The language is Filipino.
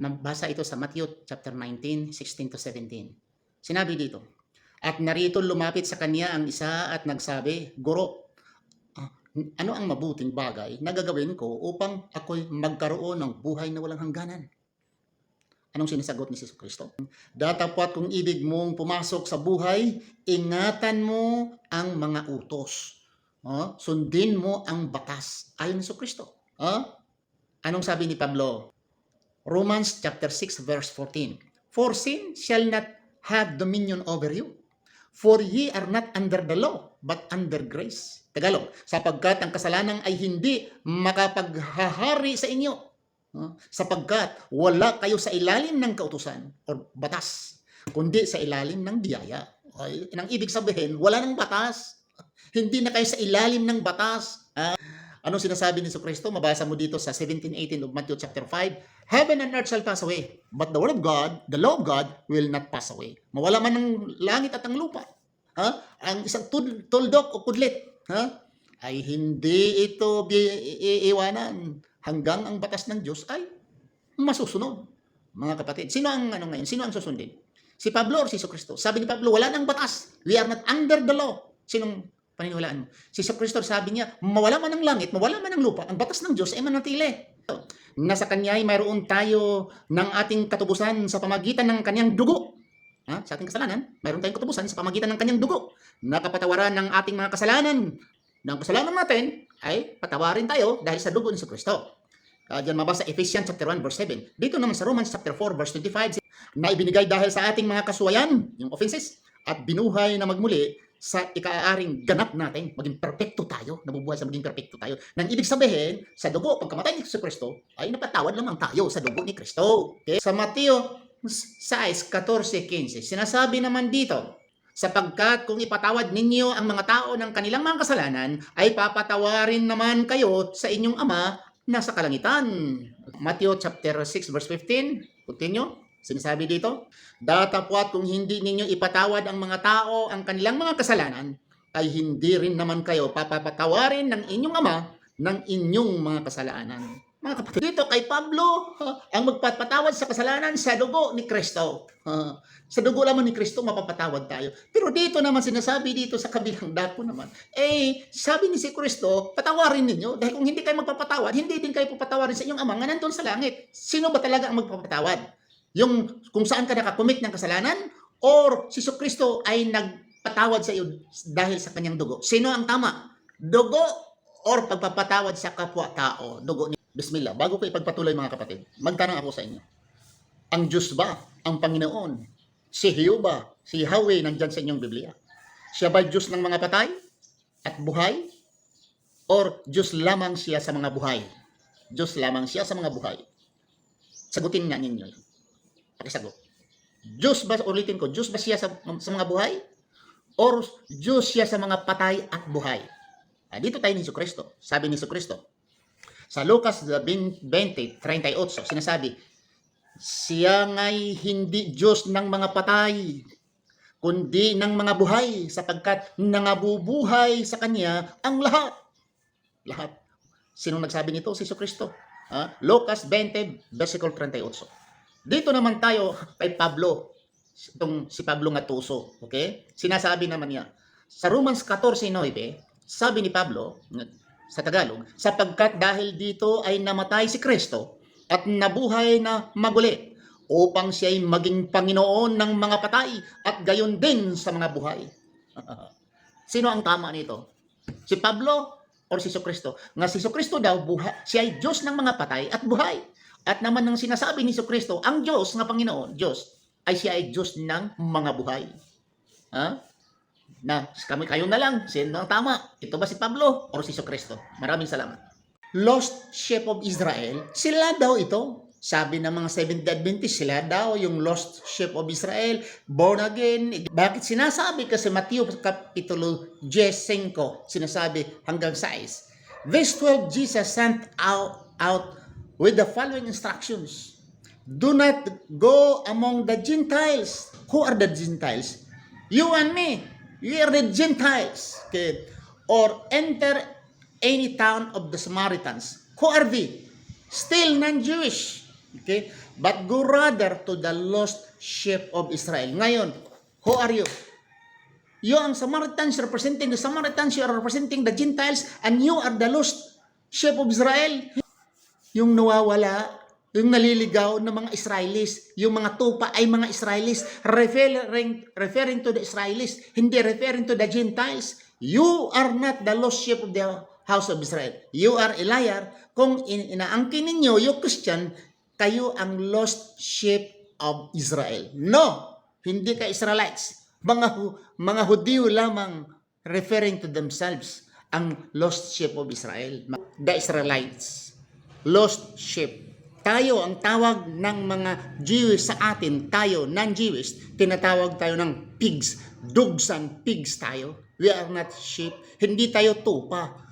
Nabasa ito sa Matthew chapter 19, 16 to 17. Sinabi dito, At narito lumapit sa kanya ang isa at nagsabi, Guro, ah, ano ang mabuting bagay na gagawin ko upang ako'y magkaroon ng buhay na walang hangganan? Anong sinasagot ni Jesus Kristo? Datapwat kung ibig mong pumasok sa buhay, ingatan mo ang mga utos. Oh, sundin mo ang batas ayon sa Kristo. Oh? Anong sabi ni Pablo? Romans chapter 6 verse 14. For sin shall not have dominion over you. For ye are not under the law, but under grace. Tagalog, sapagkat ang kasalanan ay hindi makapaghahari sa inyo. Sapagkat wala kayo sa ilalim ng kautusan o batas, kundi sa ilalim ng biyaya. Ay, nang ibig sabihin, wala ng batas. Hindi na kayo sa ilalim ng batas. Ah, Anong sinasabi ni Kristo? Mabasa mo dito sa 17-18 of Matthew chapter 5. Heaven and earth shall pass away, but the word of God, the law of God, will not pass away. Mawala man ng langit at ang lupa. Ha? Ang isang tul- tuldok o kudlit, ha? ay hindi ito iiwanan hanggang ang batas ng Diyos ay masusunod. Mga kapatid, sino ang ano ngayon? Sino ang susundin? Si Pablo or si Kristo? Sabi ni Pablo, wala nang batas. We are not under the law. Sinong paniniwalaan mo? Si Kristo sabi niya, mawala man ang langit, mawala man ang lupa, ang batas ng Diyos ay manatili. Nasa kanya ay mayroon tayo ng ating katubusan sa pamagitan ng kanyang dugo. Ha? Sa ating kasalanan, mayroon tayong katubusan sa pamagitan ng kanyang dugo. Nakapatawaran ng ating mga kasalanan. Ng kasalanan natin ay patawarin tayo dahil sa dugo ni Kristo. Uh, diyan mabasa Ephesians chapter 1 verse 7. Dito naman sa Romans chapter 4 verse 25 na ibinigay dahil sa ating mga kasuwayan, yung offenses, at binuhay na magmuli sa ikaaring ganap natin, maging perpekto tayo, nabubuhay sa maging perpekto tayo. Nang ibig sabihin, sa dugo, pagkamatay ni Kristo, ay napatawad lamang tayo sa dugo ni Kristo. Okay? Sa Mateo 6, 14, 15, sinasabi naman dito, sapagkat kung ipatawad ninyo ang mga tao ng kanilang mga kasalanan, ay papatawarin naman kayo sa inyong Ama na sa kalangitan. Matthew chapter 6 verse 15, continue. Sinasabi dito, Datapwat kung hindi ninyo ipatawad ang mga tao ang kanilang mga kasalanan, ay hindi rin naman kayo papapatawarin ng inyong ama ng inyong mga kasalanan. Mga kapatid, dito kay Pablo, ang magpapatawad sa kasalanan sa dugo ni Kristo. Sa dugo lamang ni Kristo mapapatawad tayo. Pero dito naman sinasabi dito sa kabilang dako naman, eh, sabi ni si Kristo, patawarin ninyo. Dahil kung hindi kayo magpapatawad, hindi din kayo papatawarin sa inyong ama nga nandun sa langit. Sino ba talaga ang magpapatawad? Yung kung saan ka nakakumit ng kasalanan or si Kristo ay nagpatawad sa iyo dahil sa kanyang dugo. Sino ang tama? Dugo or pagpapatawad sa kapwa-tao? Dugo ni Bismillah. Bago ko ipagpatuloy mga kapatid, magtanong ako sa inyo. Ang Diyos ba, ang Panginoon, si Jehovah, si Yahweh nandyan sa inyong Biblia? Siya ba Diyos ng mga patay at buhay? Or Diyos lamang siya sa mga buhay? Diyos lamang siya sa mga buhay? Sagutin nga ninyo yun. Pakisagot. Diyos ba, ulitin ko, Diyos ba siya sa, sa mga buhay? Or Diyos siya sa mga patay at buhay? Ah, dito tayo ni Kristo. Sabi ni Kristo. Sa Lucas 20:38, sinasabi, siya nga'y hindi Diyos ng mga patay, kundi ng mga buhay, sapagkat nangabubuhay sa Kanya ang lahat. Lahat. Sino nagsabi nito? Si Kristo. Ah, Lucas 20, versicle 38. Dito naman tayo kay Pablo. Itong si Pablo nga tuso. Okay? Sinasabi naman niya. Sa Romans 14.9, sabi ni Pablo, sa Tagalog, sapagkat dahil dito ay namatay si Kristo at nabuhay na maguli upang siya'y maging Panginoon ng mga patay at gayon din sa mga buhay. Sino ang tama nito? Si Pablo or si Kristo? Nga si Kristo daw, buhay, siya ay Diyos ng mga patay at buhay. At naman ng sinasabi ni Kristo, ang Diyos nga Panginoon, Diyos, ay siya ay Diyos ng mga buhay. Ha? Na, kami kayo na lang, sino ang tama? Ito ba si Pablo or si Kristo? Maraming salamat. Lost sheep of Israel, sila daw ito. Sabi ng mga Seventh-day Adventist, sila daw yung lost sheep of Israel, born again. Bakit sinasabi? Kasi Matthew Kapitulo 15, sinasabi hanggang 6. Verse 12, Jesus sent out, out with the following instructions. Do not go among the Gentiles. Who are the Gentiles? You and me. We are the Gentiles. Okay. Or enter any town of the Samaritans. Who are they? Still non-Jewish. Okay? But go rather to the lost sheep of Israel. Ngayon, who are you? You ang Samaritans representing the Samaritans, you are representing the Gentiles, and you are the lost sheep of Israel. Yung nawawala, yung naliligaw ng mga Israelis, yung mga tupa ay mga Israelis, referring, referring to the Israelis, hindi referring to the Gentiles. You are not the lost sheep of the house of Israel. You are a liar. Kung in, inaangkin ninyo, yung Christian, kayo ang lost sheep of Israel. No! Hindi ka Israelites. Mga, mga Hudyo lamang referring to themselves ang lost sheep of Israel. The Israelites. Lost sheep. Tayo, ang tawag ng mga Jewish sa atin, tayo, non-Jewish, tinatawag tayo ng pigs. Dogs and pigs tayo. We are not sheep. Hindi tayo tupa.